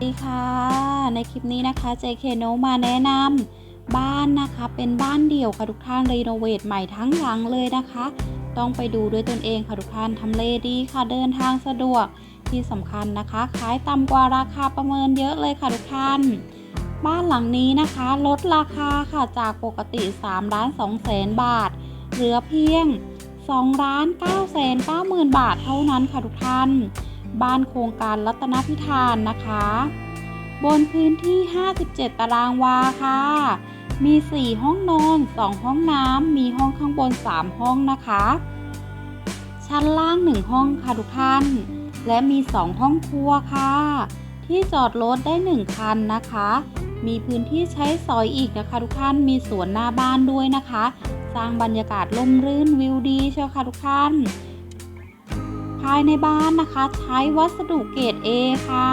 สวัสดีค่ะ ในคลิปนี้นะคะ JK โนมาแนะนำบ้านนะคะเป็นบ้านเดี่ยวค่ะทุกท่านรีโนเวทใหม่ทั้งหลังเลยนะคะ ต้องไปดูด้วยตนเองค่ะทุกท่านทำเลดีค่ะเดินทางสะดวกที่สำคัญนะคะขายต่ำกว่าราคาประเมินเยอะเลยค่ะทุกท่าน บ้านหลังนี้นะคะลดราคาค่ะจากปกติ3ล้าน2แสนบาท เหลือเพียง2ล้าน9แสน9หมื่นบาทเท่านั้นค่ะทุกท่าน บ้านโครงการรัตนพิธานนะคะ บนพื้นที่ 57 ตารางวาค่ะ มี 4 ห้องนอน 2 ห้องน้ำ มีห้องข้างบน 3 ห้องนะคะ ชั้นล่าง 1 ห้องค่ะทุกท่าน และมี 2 ห้องครัวค่ะ ที่จอดรถได้ 1 คันนะคะ มีพื้นที่ใช้สอยอีกนะคะทุกท่าน มีสวนหน้าบ้านด้วยนะคะ สร้างบรรยากาศล่มรื่นวิวดีเชียวค่ะทุกท่านายในบ้านนะคะ ใช้วัสดุเกรด A ค่ะ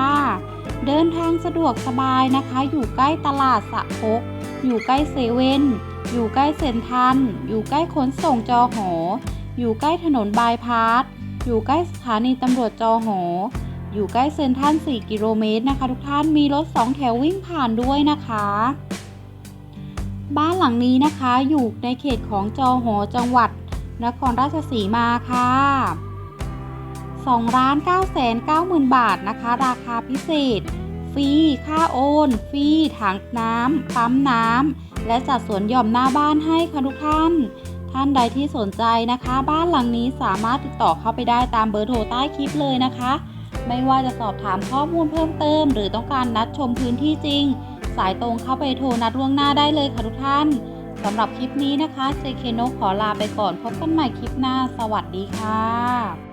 เดินทางสะดวกสบายนะคะ อยู่ใกล้ตลาดสะพกอยู่ใกล้เซเว่นอยู่ใกล้เซ็นทรัลอยู่ใกล้ขนส่งจอหอ อยู่ใกล้ถนนบายพาสอยู่ใกล้สถานีตำรวจจอหอ อยู่ใกล้เซ็นทรัล4กิโลเมตรนะคะ ทุกท่านมีรถ2แถววิ่งผ่านด้วยนะคะบ้านหลังนี้นะคะอยู่ในเขตของจอหอจังหวัดนครราชสีมาค่ะ 2ล้าน9แสน9หมื่นบาทนะคะ ราคาพิเศษ ฟรี ค่าโอน ฟรี ถังน้ำปั๊มน้ำ และจัดสวนหย่อมหน้าบ้านให้ค่ะทุกท่าน ท่านใดที่สนใจนะคะ บ้านหลังนี้สามารถติดต่อเข้าไปได้ตามเบอร์โทรใต้คลิปเลยนะคะ ไม่ว่าจะสอบถามข้อมูลเพิ่มเติม หรือต้องการนัดชมพื้นที่จริง สายตรงเข้าไปโทรนัดล่วงหน้าได้เลยค่ะทุกท่านสำหรับคลิปนี้นะคะ JK นกขอลาไปก่อนพบกันใหม่คลิปหน้า สวัสดีค่ะ